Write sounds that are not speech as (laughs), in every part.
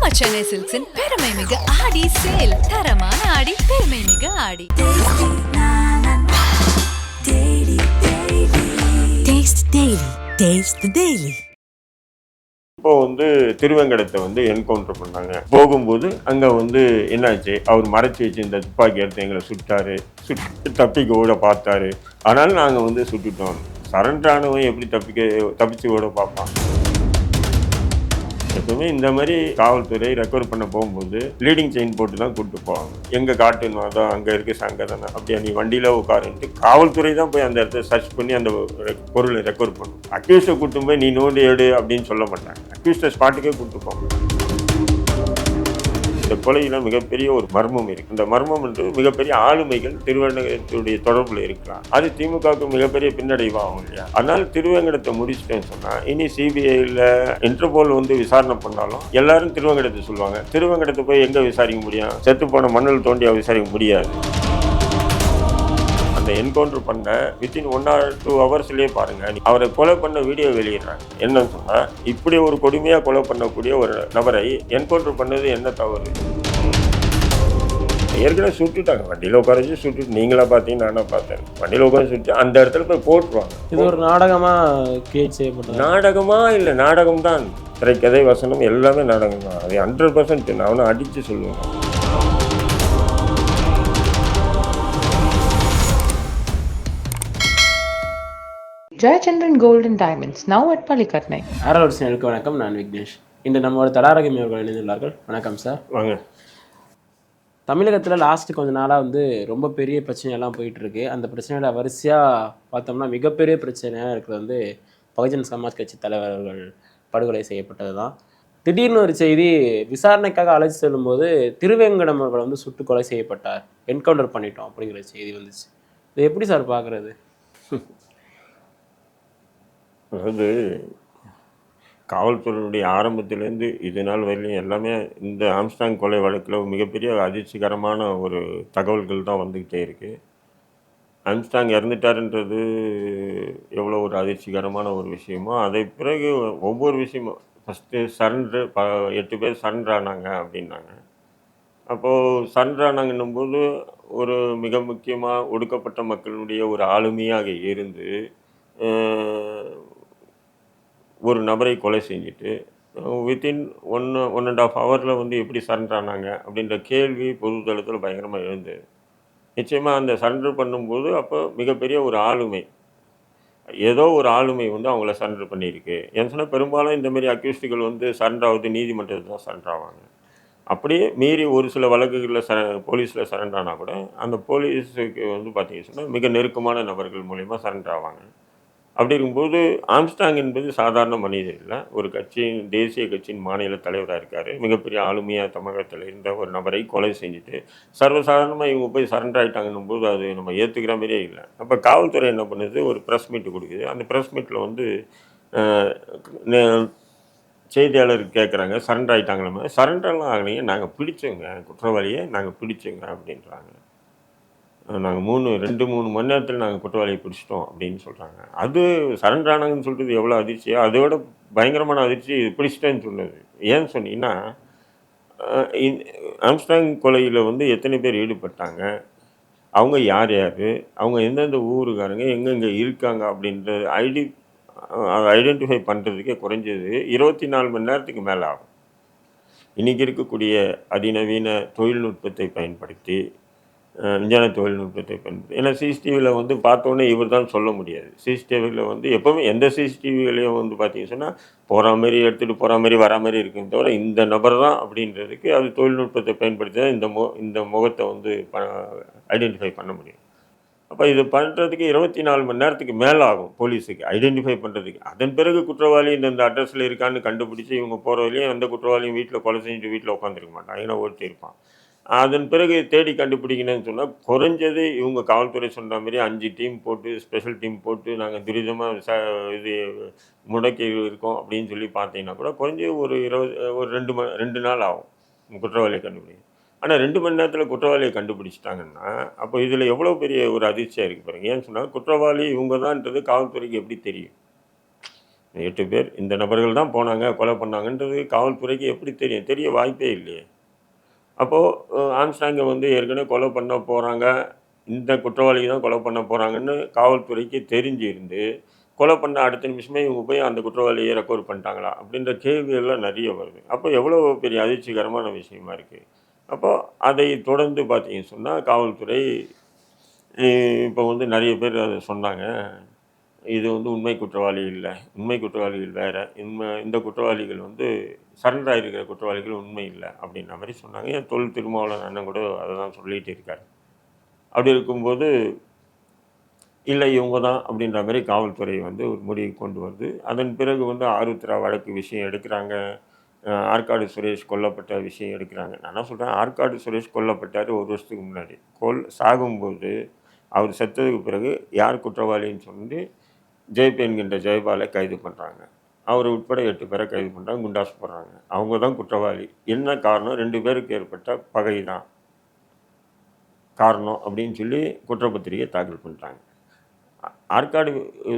நம்ம சென்னை சில்க்ஸின் பெருமை மிக ஆடி சேல். தரமான ஆடி பெருமை மிக ஆடி. Taste Daily. Taste the Daily. இப்போ வந்து திருவேங்கடத்தை வந்து என்கவுண்டர் பண்ணாங்க. போகும்போது அங்கே வந்து என்னாச்சு? அவர் மறைச்சி வச்சிருந்த துப்பாக்கி எடுத்து எங்களை சுட்டாரு. சுட்டு தப்பிக்க ஓட பார்த்தாரு. ஆனாலும் நாங்கள் வந்து சுட்டுட்டோம். சரண்டர் ஆனவன் எப்படி தப்பிக்க தப்பிச்சு ஓட பார்ப்பான். எப்பவுமே இந்த மாதிரி காவல்துறை ரெக்கவர் பண்ண போகும்போது லீடிங் செயின் போட்டு தான் கூப்பிட்டு போவாங்க. எங்கே காட்டுனா தான் அங்கே இருக்கு அங்கே தானே. அப்படியே நீ வண்டியில் உட்காருன்ட்டு காவல்துறை தான் போய் அந்த இடத்த சர்ச் பண்ணி அந்த பொருளை ரெக்கவர் பண்ணும். அக்யூஸ்டை கூட்டும் போய் நீ நோண்டி எடு அப்படின்னு சொல்ல மாட்டாங்க. அக்யூஸ்டை ஸ்பாட்டுக்கே கூப்பிட்டு போவாங்க. இந்த கொலையில மிகப்பெரிய ஒரு மர்மம் இருக்கு. இந்த மர்மம் என்று மிகப்பெரிய ஆளுமைகள் திருவேங்கடத்துடைய தொடர்பில் இருக்கலாம். அது திமுகவுக்கு மிகப்பெரிய பின்னடைவாகும் இல்லையா? அதனால திருவேங்கடத்தை முடிச்சிட்டேன்னு சொன்னா இனி சிபிஐல இன்டர்போல் வந்து விசாரணை பண்ணாலும் எல்லாரும் திருவேங்கடத்தை சொல்லுவாங்க. திருவேங்கடத்தை போய் எங்க விசாரிக்க முடியும்? செத்து போன மண்ணில் தோண்டியா விசாரிக்க முடியாது. அந்த என்கவுண்டர் பண்ண வித்தின் ஒன் ஆர் டூ ஹவர்ஸ்லேயே பாருங்க. அவரை கொலை பண்ண வீடியோ வெளியிடுறாங்க. என்னன்னு சொன்னா இப்படி ஒரு கொடுமையாக கொலை பண்ணக்கூடிய ஒரு நபரை என்கவுண்டர் பண்ணது என்ன தவறு? ஏற்கனவே சுட்டுட்டாங்க. வண்டியில் உட்கார வச்சு சுட்டு நீங்களா பார்த்தீங்க நானா பார்த்தேன். வண்டியில் உட்காந்து சுட்டு அந்த இடத்துல போய் போட்டுருவாங்க. இது ஒரு நாடகமா கிரியேட் செய்யப்பட்டது? நாடகமா இல்லை நாடகம் தான் திரைக்கதை வசனம் எல்லாமே நாடகம் தான் அது ஹண்ட்ரட் பர்சன்ட் நான் அடித்து சொல்லுவேன். Jayachandran Gold and Diamonds, now at Palikatnai. ஆரோட் சேனலுக்கு வணக்கம். நான் விக்னேஷ். இன்று நம்மளோட தடாரகம் அவர்கள் இணைந்துள்ளார்கள். வணக்கம் சார் வாங்க. தமிழகத்தில் லாஸ்ட் கொஞ்ச நாளாக வந்து ரொம்ப பெரிய பிரச்சனையெல்லாம் போயிட்டு இருக்கு அந்த பிரச்சனையோட வரிசையாக பார்த்தோம்னா மிகப்பெரிய பிரச்சனையாக இருக்கிறது வந்து பகுஜன் சமாஜ் கட்சி தலைவர்கள் படுகொலை செய்யப்பட்டது தான் திடீர்னு ஒரு செய்தி விசாரணைக்காக அழைச்சி செல்லும்போது திருவேங்கடம் அவர்கள் வந்து சுட்டு கொலை செய்யப்பட்டார். என்கவுண்டர் பண்ணிட்டோம் அப்படிங்கிற செய்தி வந்துச்சு. இது எப்படி சார் பார்க்குறது? (laughs) அதாவது காவல்துறையினுடைய ஆரம்பத்திலேருந்து இது நாள் வரையிலும் எல்லாமே இந்த ஆம்ஸ்டாங் கொலை வழக்கில் மிகப்பெரிய அதிர்ச்சிகரமான ஒரு தகவல்கள் தான் வந்துக்கிட்டே இருக்குது ஆம்ஸ்டாங் இறந்துட்டாருன்றது எவ்வளோ ஒரு அதிர்ச்சிகரமான ஒரு விஷயமோ அதை பிறகு ஒவ்வொரு விஷயமும் ஃபஸ்ட்டு சரண்டர் ப எட்டு பேர் சரண்டர் ஆனாங்க அப்படின்னாங்க. அப்போது சரண்டர் ஆனாங்கன்னும்போது ஒரு மிக முக்கியமாக ஒடுக்கப்பட்ட மக்களுடைய ஒரு ஆளுமையாக இருந்து ஒரு நபரை கொலை செஞ்சுட்டு within one one and half ஹவரில் வந்து எப்படி சரண்டர் ஆனாங்க அப்படின்ற கேள்வி பொதுத்தளத்தில் பயங்கரமாக எழுந்தது. நிச்சயமாக அந்த சரண்டர் பண்ணும்போது அப்போ மிகப்பெரிய ஒரு ஆளுமை ஏதோ ஒரு ஆளுமை வந்து அவங்கள சரண்டர் பண்ணியிருக்கு. ஏன்னு சொன்னால் பெரும்பாலும் இந்தமாரி அக்யூஸ்டுகள் வந்து சரண்டர் ஆகுது நீதிமன்றத்தில் தான் சரண்டர் ஆவாங்க. அப்படியே மீறி ஒரு சில வழக்குகளில் ச போலீஸில் சரண்டர் ஆனால் கூட அந்த போலீஸுக்கு வந்து பார்த்திங்க சொன்னால் மிக நெருக்கமான நபர்கள் மூலயமா சரண்டர் ஆவாங்க. அப்படி இருக்கும்போது ஆம்ஸ்டாங் என்பது சாதாரண மனிதர் இல்லை. ஒரு கட்சியின் தேசிய கட்சியின் மாநில தலைவராக இருக்கார். மிகப்பெரிய ஆளுமையாக தமிழகத்தில் இருந்த ஒரு நபரை கொலை செஞ்சுட்டு சர்வசாதாரணமாக இவங்க போய் சரண்டர் ஆகிட்டாங்கன்னும் போது அது நம்ம ஏற்றுக்கிற மாதிரியே இல்லை. அப்போ காவல்துறை என்ன பண்ணுது? ஒரு ப்ரெஸ் மீட் கொடுக்குது. அந்த ப்ரெஸ் மீட்டில் வந்து செய்தியாளர் கேட்குறாங்க சரண்டர் ஆகிட்டாங்களே சரண்டர்லாம் ஆகலைங்க நாங்கள் பிடிச்சோங்க குற்றவாளியை நாங்கள் பிடிச்சோங்க அப்படின்றாங்க. நாங்கள் மூணு ரெண்டு மூணு மணி நேரத்தில் நாங்கள் குற்றவாளியை பிடிச்சிட்டோம் அப்படின்னு சொல்கிறாங்க அது சரண்டர் ஆனாங்கன்னு சொல்கிறது எவ்வளோ அதிர்ச்சியோ? அதோட பயங்கரமான அதிர்ச்சி பிடிச்சிட்டேன்னு சொன்னது. ஏன்னு சொன்னீங்கன்னா ஆம்ஸ்டாங் கொலையில் வந்து எத்தனை பேர் ஈடுபட்டாங்க? அவங்க யார் யார்? அவங்க எந்தெந்த ஊருக்காரங்க எங்கெங்கே இருக்காங்க அப்படின்றது ஐடி ஐடென்டிஃபை பண்ணுறதுக்கே குறைஞ்சது இருபத்தி நாலு மணி நேரத்துக்கு மேலே ஆகும். இன்றைக்கி இருக்கக்கூடிய அதிநவீன தொழில்நுட்பத்தை பயன்படுத்தி விஞ்ஞான தொழில்நுட்பத்தை பயன்படுத்தி ஏன்னா சிசிடிவியில் வந்து பார்த்தோன்னே இவர் தான் சொல்ல முடியாது. சிசிடிவியில் வந்து எப்போவுமே எந்த சிசிடிவிலையும் வந்து பார்த்தீங்கன்னு சொன்னால் போகிற மாதிரி எடுத்துகிட்டு போகிற மாதிரி வர மாதிரி இருக்குமே தவிர இந்த நபர் தான் அப்படின்றதுக்கு அது தொழில்நுட்பத்தை பயன்படுத்தி தான் இந்த மு இந்த முகத்தை வந்து ப ஐடென்டிஃபை பண்ண முடியும். அப்போ இது பண்ணுறதுக்கு இருபத்தி நாலு மணி நேரத்துக்கு மேலே ஆகும் போலீஸுக்கு ஐடென்டிஃபை பண்ணுறதுக்கு அதன் பிறகு குற்றவாளி இந்த இந்த அட்ரஸில் இருக்கான்னு கண்டுபிடிச்சி இவங்க போகிற வழியும் எந்த குற்றவாளியும் வீட்டில் கொலை செஞ்சுட்டு வீட்டில் உட்காந்துருக்க மாட்டான். ஏன்னா ஓட்டி இருப்பான். அதன் பிறகு தேடி கண்டுபிடிக்கணும்னு சொன்னால் குறைஞ்சது இவங்க காவல்துறை சொன்ன மாதிரி அஞ்சு டீம் போட்டு ஸ்பெஷல் டீம் போட்டு நாங்கள் துரிதமாக ச இது முடக்கி இருக்கோம் அப்படின்னு சொல்லி பார்த்தீங்கன்னா கூட குறைஞ்சது ஒரு இருபது ஒரு ரெண்டு ம ரெண்டு நாள் ஆகும் குற்றவாளியை கண்டுபிடிக்க. ஆனால் ரெண்டு மணி நேரத்தில் குற்றவாளியை கண்டுபிடிச்சிட்டாங்கன்னா அப்போ இதில் எவ்வளோ பெரிய ஒரு அதிர்ச்சியாக இருக்குது பாருங்க. ஏன்னு சொன்னால் குற்றவாளி இவங்க தான்ன்றது காவல்துறைக்கு எப்படி தெரியும்? எட்டு பேர் இந்த நபர்கள் தான் போனாங்க கொலை பண்ணாங்கன்றது காவல்துறைக்கு எப்படி தெரியும்? தெரிய வாய்ப்பே இல்லையே. அப்போது ஆம்ஸ்டாங்கை வந்து ஏற்கனவே கொலை பண்ண போகிறாங்க இந்த குற்றவாளி தான் கொலை பண்ண போகிறாங்கன்னு காவல்துறைக்கு தெரிஞ்சிருந்து கொலை பண்ண அடுத்த நிமிஷமே இவங்க போய் அந்த குற்றவாளியை ரெக்கவர் பண்ணிட்டாங்களா? அப்படின்ற கேள்வியெல்லாம் நிறைய வருது. அப்போ எவ்வளோ பெரிய அதிர்ச்சிகரமான விஷயமா இருக்குது அப்போது அதை தொடர்ந்து பார்த்தீங்கன்னு சொன்னால் காவல்துறை இப்போ வந்து நிறைய பேர் அதை சொன்னாங்க. இது வந்து உண்மை குற்றவாளி இல்லை. உண்மை குற்றவாளிகள் வேறு. உண்மை இந்த குற்றவாளிகள் வந்து சரண்டர் குற்றவாளிகள் உண்மை இல்லை அப்படின்ற மாதிரி சொன்னாங்க. என் தொல் திருமாவளவன் அண்ணன் கூட அதை தான் சொல்லிகிட்டு இருக்கார். அப்படி இருக்கும்போது இல்லை இவங்க தான் அப்படின்ற மாதிரி காவல்துறை வந்து ஒரு முடிவு கொண்டு வருது. அதன் பிறகு வந்து ஆருத்ரா வழக்கு விஷயம் எடுக்கிறாங்க. ஆற்காடு சுரேஷ் கொல்லப்பட்ட விஷயம் எடுக்கிறாங்க. நான் என்ன சொல்கிறேன் ஆற்காடு சுரேஷ் கொல்லப்பட்டார் ஒரு வருஷத்துக்கு முன்னாடி. கொல் சாகும்போது அவர் செத்ததுக்கு பிறகு யார் குற்றவாளின்னு சொல்லி ஜெயப் என்கின்ற ஜெயபாலை கைது பண்ணுறாங்க அவர் உட்பட எட்டு பேரை கைது பண்ணுறாங்க குண்டாஸ் போடுறாங்க. அவங்க தான் குற்றவாளி. என்ன காரணம்? ரெண்டு பேருக்கு ஏற்பட்ட பகை தான் காரணம் அப்படின்னு சொல்லி குற்றப்பத்திரிகை தாக்கல் பண்ணுறாங்க ஆற்காடு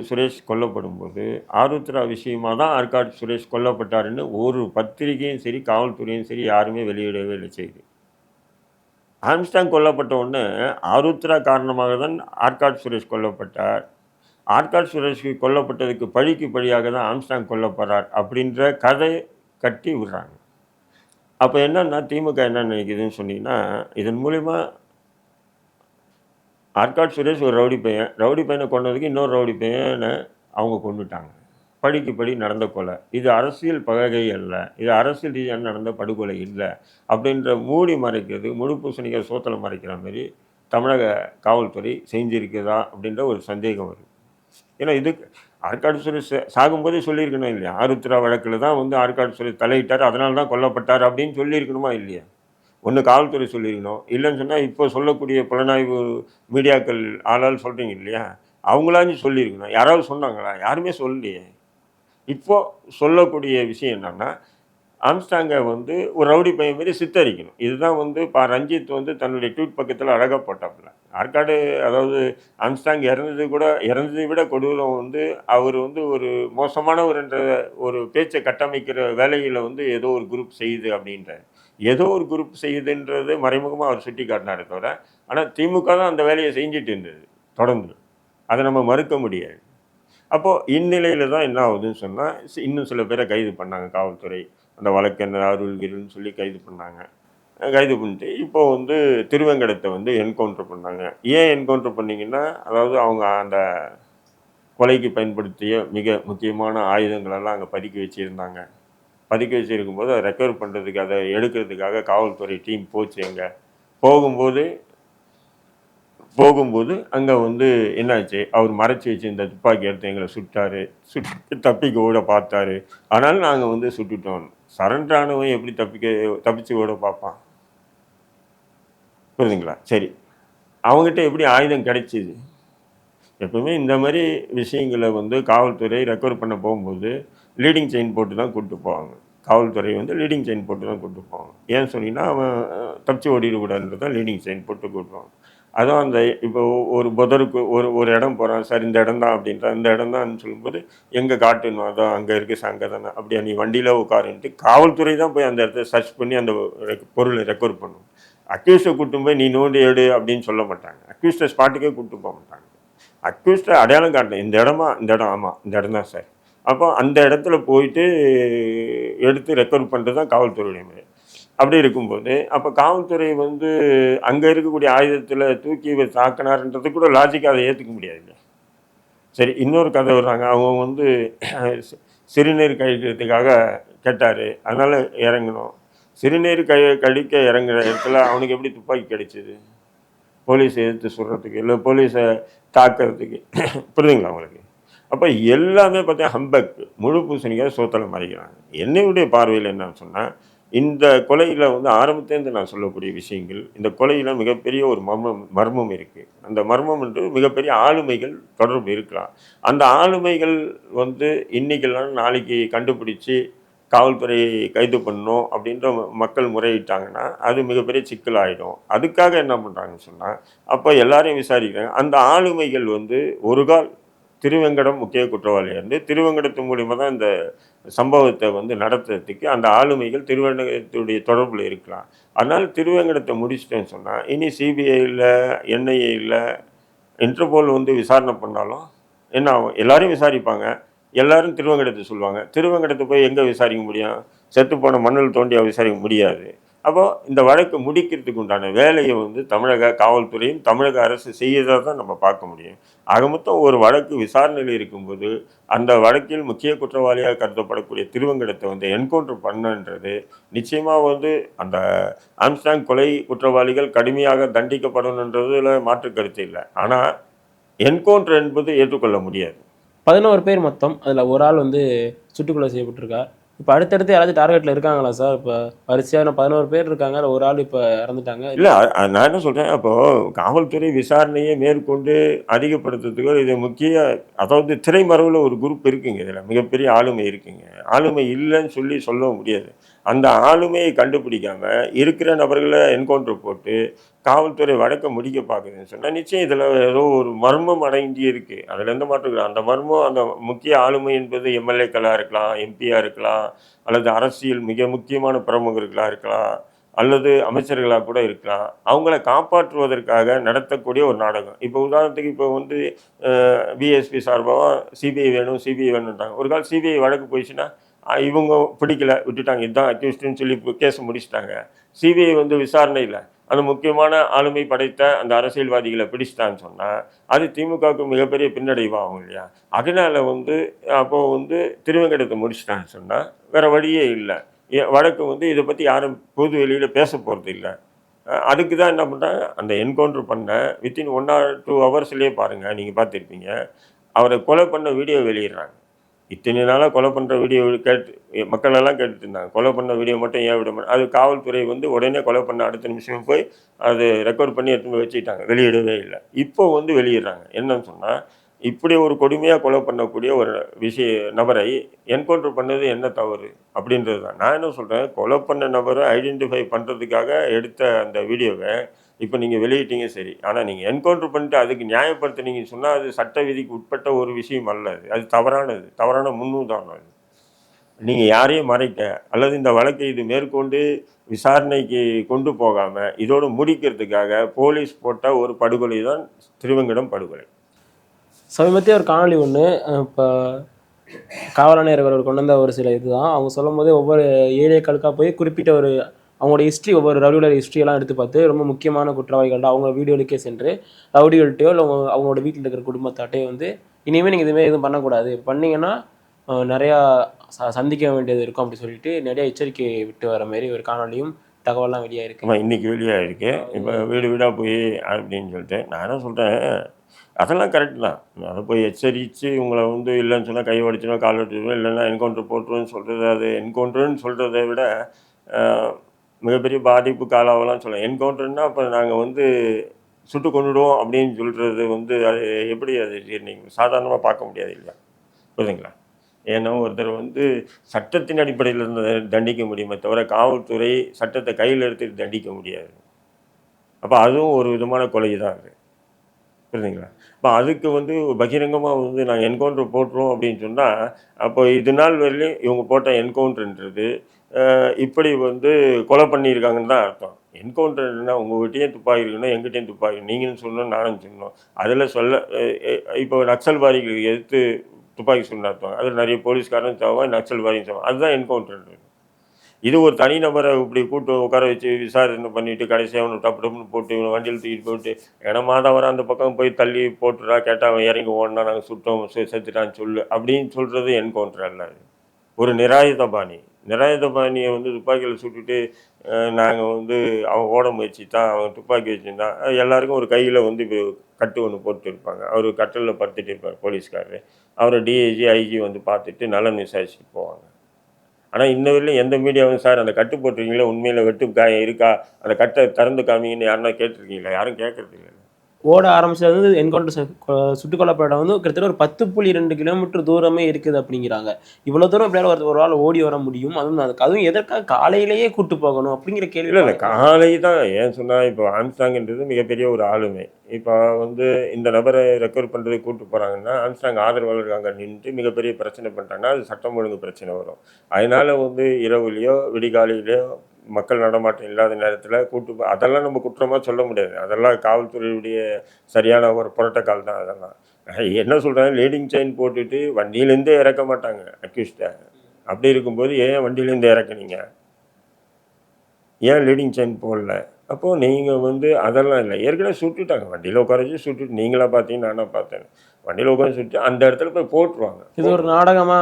சுரேஷ் கொல்லப்படும்போது ஆருத்ரா விஷயமாக தான் ஆற்காடு சுரேஷ் கொல்லப்பட்டாருன்னு ஒரு பத்திரிகையும் சரி காவல்துறையும் சரி யாருமே வெளியிடவே இல்லை செய்தி. ஆம்ஸ்டாங் கொல்லப்பட்ட உடனே ஆருத்ரா காரணமாக தான் ஆற்காடு சுரேஷ் கொல்லப்பட்டார். ஆற்காட் சுரேஷ்கு கொல்லப்பட்டதுக்கு பழிக்கு பழியாக தான் ஆம்ஸ்டாங் கொல்லப்படுறார் அப்படின்ற கதை கட்டி விடுறாங்க. அப்போ என்னன்னா திமுக என்ன நினைக்குதுன்னு சொன்னீங்கன்னா இதன் மூலிமா ஆற்காட் சுரேஷ் ஒரு ரவுடி பையன் ரவுடி பையனை கொண்டதுக்கு இன்னொரு ரவுடி பையனை அவங்க கொண்டுட்டாங்க படிக்கு படி நடந்த கொலை. இது அரசியல் பகை அல்ல. இது அரசியல் ரீதியாக நடந்த படுகொலை இல்லை அப்படின்ற மூடி மறைக்கிறது முழு பூசணிகள் சோத்தலை மறைக்கிற மாதிரி தமிழக காவல்துறை செஞ்சிருக்குதா அப்படின்ற ஒரு சந்தேகம் வருது. ஏன்னா இது ஆற்காடு சுரேஷ் சாகும்போதே சொல்லியிருக்கணும் இல்லையா? ஆருத்ரா வழக்கில் தான் வந்து ஆற்காடு சுரேஷ் தலையிட்டார் அதனால தான் கொல்லப்பட்டார் அப்படின்னு சொல்லியிருக்கணுமா இல்லையா? ஒன்று காவல்துறை சொல்லியிருக்கணும். இல்லைன்னு சொன்னால் இப்போ சொல்லக்கூடிய புலனாய்வு மீடியாக்கள் ஆளால் சொல்கிறீங்க இல்லையா? அவங்களாச்சும் சொல்லியிருக்கணும். யாராவது சொன்னாங்களா? யாருமே சொல்லலையே. இப்போது சொல்லக்கூடிய விஷயம் என்னென்னா ஆம்ஸ்டாங்கை வந்து ஒரு ரவுடி பையன் மாரி சித்தரிக்கணும். இதுதான் வந்து பா ரஞ்சித் வந்து தன்னுடைய ட்வீட் பக்கத்தில் அழகாக போட்டாப்புல. ஆற்காடு அதாவது ஆம்ஸ்டாங் இறந்தது கூட இறந்ததை விட கொடூரம் வந்து அவர் வந்து ஒரு மோசமானவர் என்ற ஒரு பேச்சை கட்டமைக்கிற வேலையில் வந்து ஏதோ ஒரு குரூப் செய்யுது அப்படின்ற ஏதோ ஒரு குரூப் செய்யுதுன்றது மறைமுகமாக அவர் சுட்டி காட்டினாரே தவிர ஆனால் திமுக தான் அந்த வேலையை செஞ்சுட்டு இருந்தது தொடர்ந்து. அதை நம்ம மறுக்க முடியாது. அப்போது இந்நிலையில் தான் என்ன ஆகுதுன்னு சொன்னால் இன்னும் சில பேரை கைது பண்ணாங்க. காவல்துறை அந்த வழக்கெண்ண அருள்கிரின்னு சொல்லி கைது பண்ணாங்க. கைது பண்ணிட்டு இப்போ வந்து திருவேங்கடத்தை வந்து என்கவுண்டர் பண்ணாங்க. ஏன் என்கவுண்டர் பண்ணிங்கன்னா அதாவது அவங்க அந்த கொலைக்கு பயன்படுத்திய மிக முக்கியமான ஆயுதங்களெல்லாம் அங்கே பதுக்கி வச்சுருந்தாங்க. பதுக்கி வச்சுருக்கும்போது அதை ரெக்கவர் பண்ணுறதுக்கு அதை எடுக்கிறதுக்காக காவல்துறை டீம் போச்சு அங்கே. போகும்போது போகும்போது அங்கே வந்து என்னாச்சு? அவர் மறைச்சி வச்சிருந்த துப்பாக்கி எடுத்து எங்களை சுட்டாரு. சுட்டு தப்பிக்க ஓட பார்த்தாரு. ஆனாலும் நாங்கள் வந்து சுட்டுட்டோம். சரண்டானவன் எப்படி தப்பிக்க தப்பிச்சு ஓட பார்ப்பான். புரியுதுங்களா? சரி. அவங்ககிட்ட எப்படி ஆயுதம் கிடைச்சிது? எப்பவுமே இந்த மாதிரி விஷயங்களை வந்து காவல்துறை ரெக்கவர் பண்ண போகும்போது லீடிங் செயின் போட்டு தான் கூப்பிட்டு போவாங்க. காவல்துறை வந்து லீடிங் செயின் போட்டு தான் கூப்பிட்டு போவாங்க. ஏன் சொன்னீங்கன்னா அவன் தப்பிச்சு ஓடிடக்கூடாதுன்றது தான் லீடிங் செயின் போட்டு கூப்பிடுவாங்க அதுவும் அந்த இப்போ ஒரு புதருக்கு ஒரு ஒரு இடம் போகிறான் சார் இந்த இடம் தான் அப்படின்ற இந்த இடம் தான் சொல்லும்போது எங்கே காட்டுன்னு அதான் அங்கே இருக்குது அங்கே தானே அப்படியா நீ வண்டியில் உட்காருன்ட்டு காவல்துறை தான் போய் அந்த இடத்த சர்ச் பண்ணி அந்த பொருளை ரெக்கவர் பண்ணும். அக்யூஸ்டை கூட்டும் போய் நீ நோண்டி எடு அப்படின்னு சொல்ல மாட்டாங்க. அக்யூஸ்டை ஸ்பாட்டுக்கே கூப்பிட்டு போக மாட்டாங்க. அக்யூஸ்டை அடையாளம் காட்டணும் இந்த இடமா? இந்த இடம் ஆமாம் இந்த இடம் தான் சார் அப்போ அந்த இடத்துல போயிட்டு எடுத்து ரெக்கவர் பண்ணுறது தான் காவல்துறையுடைய முறை. அப்படி இருக்கும்போது அப்போ காவல்துறை வந்து அங்கே இருக்கக்கூடிய ஆயுதத்தில் தூக்கி இவர் தாக்கினார்ன்றது கூட லாஜிக்காக அதை ஏற்றுக்க முடியாது சரி இன்னொரு கதை வர்றாங்க. அவங்க வந்து சிறுநீர் கழிக்கிறதுக்காக கேட்டார். அதனால் இறங்கணும் சிறுநீர் கழி கழிக்க இறங்குற இடத்துல அவனுக்கு எப்படி துப்பாக்கி கிடைச்சிது? போலீஸை எதிர்த்து சுடுறதுக்கு இல்லை போலீஸை தாக்கிறதுக்கு. (coughs) புரியுதுங்களா உங்களுக்கு? அப்போ எல்லாமே பார்த்தீங்கன்னா ஹம்பக் முழு பூசணிக்காக சோத்தலை மறைக்கிறாங்க. என்னையுடைய பார்வையில் என்னன்னு சொன்னால் இந்த கொலையில் வந்து ஆரம்பத்திலேருந்து நான் சொல்லக்கூடிய விஷயங்கள் இந்த கொலையில் மிகப்பெரிய ஒரு மர்மம் மர்மம் இருக்குது அந்த மர்மம் என்று மிகப்பெரிய ஆளுமைகள் தொடர்பு இருக்கலாம். அந்த ஆளுமைகள் வந்து இன்றைக்கெல்லாம் நாளைக்கு கண்டுபிடிச்சி காவல்துறையை கைது பண்ணணும் அப்படின்ற மக்கள் முறையிட்டாங்கன்னா அது மிகப்பெரிய சிக்கலாகிடும் அதுக்காக என்ன பண்ணுறாங்கன்னு சொன்னால் அப்போ எல்லாரையும் விசாரிக்கிறாங்க. அந்த ஆளுமைகள் வந்து ஒரு கால் திருவெங்கடம் முக்கிய குற்றவாளி இருந்து திருவெங்கடத்து மூலிமா தான் இந்த சம்பவத்தை வந்து நடத்துறதுக்கு அந்த ஆளுமைகள் திருவெங்கடத்துடைய தொடர்பில் இருக்கலாம். அதனால் திருவெங்கடத்தை முடிச்சிட்டேன்னு சொன்னால் இனி சிபிஐயில் என்ஐஏயில் இன்டர்போல் வந்து விசாரணை பண்ணாலும் என்ன ஆகும்? எல்லாரையும் விசாரிப்பாங்க. எல்லாரும் திருவங்கடத்தை சொல்லுவாங்க. திருவங்கடத்தை போய் எங்கே விசாரிக்க முடியும்? செத்துப்போன மண்ணில் தோண்டியாக விசாரிக்க முடியாது. அப்போது இந்த வழக்கு முடிக்கிறதுக்கு உண்டான வேலையை வந்து தமிழக காவல்துறையும் தமிழக அரசு செய்யறதை தான் நம்ம பார்க்க முடியும். ஆக மொத்தம் ஒரு வழக்கு விசாரணையில் இருக்கும்போது அந்த வழக்கில் முக்கிய குற்றவாளியாக கருதப்படக்கூடிய திருவங்கடத்தை வந்து என்கவுண்டர் பண்ணன்றது நிச்சயமாக வந்து அந்த ஆம்ஸ்டாங் கொலை குற்றவாளிகள் கடுமையாக தண்டிக்கப்படணுன்றதுல மாற்று கருத்து இல்லை. ஆனால் என்கவுண்டர் என்பது ஏற்றுக்கொள்ள முடியாது. பதினோரு பேர் மொத்தம் அதில் ஒரு ஆள் வந்து சுட்டுக்கொலை செய்யப்பட்டிருக்கார் இப்போ அடுத்தடுத்து யாராச்சும் டார்கெட்டில் இருக்காங்களா சார்? இப்போ வரிசையான பதினோரு பேர் இருக்காங்க அதில் ஒரு ஆள் இப்போ இறந்துட்டாங்க. இல்லை நான் என்ன சொல்கிறேன் அப்போது காவல்துறை விசாரணையை மேற்கொண்டு அதிகப்படுத்துறதுக்கு இது முக்கிய அதாவது திரைமறைவில் ஒரு குரூப் இருக்குங்க இதில் மிகப்பெரிய ஆளுமை இருக்குங்க. ஆளுமை இல்லைன்னு சொல்லி சொல்ல முடியாது. அந்த ஆளுமையை கண்டுபிடிக்காம இருக்கிற நபர்களை என்கவுண்டர் போட்டு காவல்துறை வழக்க முடிக்க பார்க்குதுன்னு சொன்னால் நிச்சயம் இதில் ஏதோ ஒரு மர்மம் அடங்கி இருக்குது அதில் எந்த மாற்றம் அந்த மர்மம் அந்த முக்கிய ஆளுமை என்பது எம்எல்ஏக்களாக இருக்கலாம் எம்பியாக இருக்கலாம் அல்லது அரசியல் மிக முக்கியமான பிரமுகர்களாக இருக்கலாம் அல்லது அமைச்சர்களாக கூட இருக்கலாம். அவங்கள காப்பாற்றுவதற்காக நடத்தக்கூடிய ஒரு நாடகம். இப்போ உதாரணத்துக்கு இப்போ வந்து பிஎஸ்பி சார்பாக சிபிஐ வேணும் சிபிஐ வேணுன்றாங்க ஒரு கால் சிபிஐ வழக்கு போயிடுச்சுன்னா இவங்க பிடிக்கல விட்டுட்டாங்க. இதுதான் அக்யூஸ்டுன்னு சொல்லி கேஸ் முடிச்சிட்டாங்க. சிபிஐ வந்து விசாரணையில் அந்த முக்கியமான ஆளுமை படைத்த அந்த அரசியல்வாதிகளை பிடிச்சிட்டான்னு சொன்னால் அது திமுகவுக்கு மிகப்பெரிய பின்னடைவாகும் இல்லையா? அதனால் வந்து அப்போது வந்து திருவங்கடத்தை முடிச்சிட்டான்னு சொன்னால் வேறு வழியே இல்லை. வடக்கு வந்து இதை பற்றி யாரும் பொது வெளியில் பேச போகிறது இல்லை. அதுக்கு தான் என்ன பண்ணுறாங்க அந்த என்கவுண்டர் பண்ண வித்தின் ஒன் ஆர் டூ ஹவர்ஸ்லேயே பாருங்கள் நீங்கள் பார்த்துருப்பீங்க. அவரை கொலை பண்ண வீடியோ வெளியிடுறாங்க. இத்தனை நாளாக கொலை பண்ணுற வீடியோ கேட்டு மக்கள் எல்லாம் கேட்டுட்டு இருந்தாங்க. கொலை பண்ண வீடியோ மட்டும் ஏன் விட மாட்டேன்? அது காவல்துறை வந்து உடனே கொலை பண்ண அடுத்த நிமிஷம் போய் அது ரெக்கார்ட் பண்ணி எடுத்து வச்சுக்கிட்டாங்க. வெளியிடவே இல்லை. இப்போ வந்து வெளியிடுறாங்க. என்னன்னு சொன்னால் இப்படி ஒரு கொடுமையாக கொலை பண்ணக்கூடிய ஒரு விஷய நபரை என்கவுண்டர் பண்ணது என்ன தவறு? அப்படின்றது தான் நான் என்ன சொல்கிறேன் கொலை பண்ண நபரை ஐடென்டிஃபை பண்ணுறதுக்காக எடுத்த அந்த வீடியோவை இப்போ நீங்கள் வெளியிட்டீங்க சரி. ஆனால் நீங்கள் என்கவுண்டர் பண்ணிட்டு அதுக்கு நியாயப்படுத்தினீங்கன்னு சொன்னால் அது சட்ட விதிக்கு உட்பட்ட ஒரு விஷயம் அல்ல அது. அது தவறானது. தவறான முன்னுதாரணம் அது. நீங்கள் யாரையும் மறைக்க அல்லது இந்த வழக்கை இது மேற்கொண்டு விசாரணைக்கு கொண்டு போகாமல் இதோடு முடிக்கிறதுக்காக போலீஸ் போட்ட ஒரு படுகொலை தான் திருவங்கிடம் படுகொலை. சமீபத்திய ஒரு காணொலி ஒன்று இப்போ காவலாணையர்கள் கொண்டு வந்த ஒரு சில இதுதான். அவங்க சொல்லும் போதே ஒவ்வொரு ஏரியாக்களுக்காக போய் குறிப்பிட்ட ஒரு அவங்களோட ஹிஸ்ட்ரி ஒவ்வொரு ரவுடியோட ஹிஸ்ட்ரியெல்லாம் எடுத்து பார்த்து ரொம்ப முக்கியமான குற்றவாளிகள்ட்ட அவங்க வீடியோலுக்கே சென்று ரவுடிகள்கிட்டயோ இல்லை அவங்க அவங்களோட வீட்டில் இருக்கிற குடும்பத்தாட்டையோ வந்து இனிமேல் நீங்கள் இதுமாதிரி எதுவும் பண்ணக்கூடாது. பண்ணீங்கன்னா நிறையா ச சந்திக்க வேண்டியது இருக்கும் அப்படி சொல்லிட்டு நிறைய எச்சரிக்கை விட்டு வர மாதிரி ஒரு காணொளியும் தகவல்லாம் வெளியாயிருக்கு ஆமாம் இன்றைக்கி வெளியாக இருக்கு. இப்போ வீடு வீடாக போய் அப்படின்னு சொல்லிட்டு நான் என்ன சொல்கிறேன் அதெல்லாம் கரெக்ட் தான். அதை போய் எச்சரித்து உங்களை வந்து இல்லைன்னு சொன்னால் கை உடைச்சிடும் கால் உடைச்சிடும் இல்லைன்னா என்கவுண்டர் போட்டுருவேன்னு சொல்கிறது அது என்கவுண்டர்னு சொல்கிறத விட மிகப்பெரிய பாதிப்பு காலாவெல்லாம் சொல்லலாம். என்கவுண்டர்னா அப்போ நாங்கள் வந்து சுட்டு கொண்டுடுவோம் அப்படின்னு சொல்கிறது வந்து அது எப்படி அது நீங்கள் சாதாரணமாக பார்க்க முடியாது இல்லையா? புரியுதுங்களா? ஏன்னா ஒருத்தர் வந்து சட்டத்தின் அடிப்படையில் இருந்து தண்டிக்க முடியுமே தவிர காவல்துறை சட்டத்தை கையில் எடுத்துட்டு தண்டிக்க முடியாது. அப்போ அதுவும் ஒரு விதமான கொலை தான் அது. புரியுதுங்களா? அப்போ அதுக்கு வந்து பகிரங்கமாக வந்து நாங்கள் என்கவுண்டர் போட்டுருவோம் அப்படின்னு சொன்னால் அப்போ இது நாள் வரையிலும் இவங்க போட்ட என்கவுண்டர்ன்றது இப்படி வந்து கொலை பண்ணியிருக்காங்கன்னு தான் அர்த்தம். என்கவுண்டர்னா உங்கள்கிட்டயும் துப்பாக்கி இருக்கணும் எங்கிட்டையும் துப்பாக்கி நீங்களும் சொல்லணும் நானும் சொல்லணும். அதில் சொல்ல இப்போ நக்சல்வாதிகளுக்கு எதிர்த்து துப்பாக்கி சுடு நடத்துவாங்க அதில் நிறைய போலீஸ்காரன் சாவான் நக்சல்வாதியும் சாவான் அதுதான் என்கவுண்டர் இது ஒரு தனிநபரை இப்படி கூட்டு உட்கார வச்சு விசாரணை பண்ணிவிட்டு கடைசியாக அவனு டப்பு டப்புன்னு போட்டு இவனை வண்டியில் தூக்கிட்டு போட்டு ஏன்னா வர அந்த பக்கம் போய் தள்ளி போட்டுடா கேட்டால் அவன் இறங்கி ஓடனா நாங்கள் சுட்டோம் செத்துட்டான்னு சொல்லு அப்படின்னு சொல்கிறது என்கவுண்டர் அல்ல ஒரு நிராயுதபாணி. பாணி நிராயுத பாணியை வந்து துப்பாக்கியில் சுட்டுட்டு நாங்கள் வந்து அவன் ஓட முயற்சி தான் அவன் துப்பாக்கி வச்சுருந்தான். எல்லாருக்கும் ஒரு கையில் வந்து இப்போ கட்டு ஒன்று போட்டு இருப்பாங்க அவர் கட்டலில் படுத்துட்டு இருப்பார் போலீஸ்காரரு. அவரை டிஐஜி ஐஜி வந்து பார்த்துட்டு நலன் விசாரிச்சுட்டு போவாங்க. ஆனால் இன்ன வரையிலும் எந்த மீடியாவும் சார் அந்த கட்டு போட்டிருக்கீங்களா? உண்மையில் வெட்டு காயம் இருக்கா? அந்த கட்டை திறந்து காமிங்கன்னு யாருன்னா கேட்டிருக்கீங்களா? யாரும் கேட்குறது இல்லை ஓட ஆரம்பிச்சது வந்து என்கவுண்டர் சுட்டுக் கொல்லப்பட்ட இடம் வந்து கிட்டத்தட்ட ஒரு பத்து புள்ளி ரெண்டு கிலோமீட்டர் தூரமே இருக்குது அப்படிங்கிறாங்க. இவ்வளோ தூரம் எப்படியாவது ஒரு ஒரு ஆள் ஓடி வர முடியும். அதுவும் அதுக்கு அதுவும் எதற்காக காலையிலேயே கூட்டு போகணும் அப்படிங்கிற கேள்வி இல்லை காலை தான். ஏன் சொன்னால் இப்போ ஆம்ஸ்டாங்ன்றது மிகப்பெரிய ஒரு ஆளுமை. இப்போ வந்து இந்த நபரை ரெக்கவர் பண்ணுறதுக்கு கூப்பிட்டு போகிறாங்கன்னா ஆம்ஸ்டாங் ஆதரவாளர்கள் அங்கே நின்று மிகப்பெரிய பிரச்சனை பண்ணிட்டாங்கன்னா அது சட்டம் ஒழுங்கு பிரச்சனை வரும். அதனால வந்து இரவுலையோ விடிகாலையிலையோ மக்கள் நடமாட்டம் இல்லாத நேரத்தில் கூட்டு அதெல்லாம் நம்ம குற்றமாக சொல்ல முடியாது. அதெல்லாம் காவல்துறையுடைய சரியான ஒரு புரோட்டோக்கால் தான் அதெல்லாம். என்ன சொல்கிறாங்க லீடிங் செயின் போட்டுட்டு வண்டியிலேருந்தே இறக்க மாட்டாங்க அக்யூஸ்டை அப்படி இருக்கும்போது ஏன் வண்டியிலேருந்து இறக்குனீங்க? ஏன் லீடிங் செயின் போடல? அப்போது நீங்கள் வந்து அதெல்லாம் இல்லை. ஏற்கனவே சுட்டுட்டாங்க. வண்டியில் உட்காரச்சு சுட்டுட்டு நீங்களா பார்த்தீங்க நானா பார்த்தேன். வண்டியில் உட்காந்து சுட்டு அந்த இடத்துல போய் போட்டுருவாங்க. இது ஒரு நாடகமா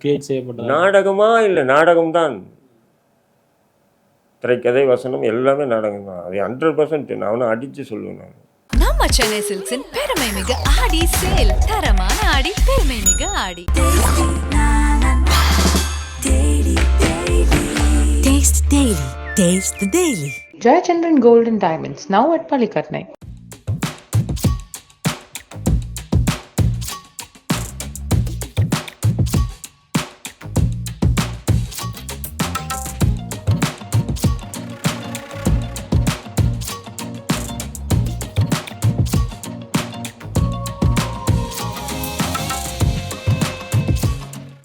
கிரியேட் செய்யப்பட்டது? நாடகமா இல்லை நாடகம்தான். திரைக்கதை வசனம் எல்லாமே நாடகம் தான் அது ஹண்ட்ரட் பர்சன்ட் நான் அடித்து சொல்லுவேன் நான் நம்ம சென்னை சில்க்ஸின் பெருமை மிகு ஆடி சேல் தரமான ஆடி பெருமை மிகு ஆடி Taste Daily. Taste the Daily. Jayachandran Gold and Diamonds, now at Palikatnai.